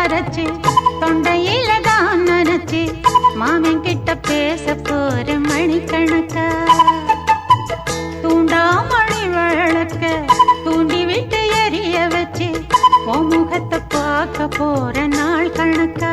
அரைச்சு தொண்டையில தான் நனைச்சு மாமன் கிட்ட பேச போற மணிக்கணக்கா. தூண்டா மணி வழக்க. தூண்டி விட்டு எரிய வச்சு. முகத்தை பார்க்க போற நாள் கணக்கா.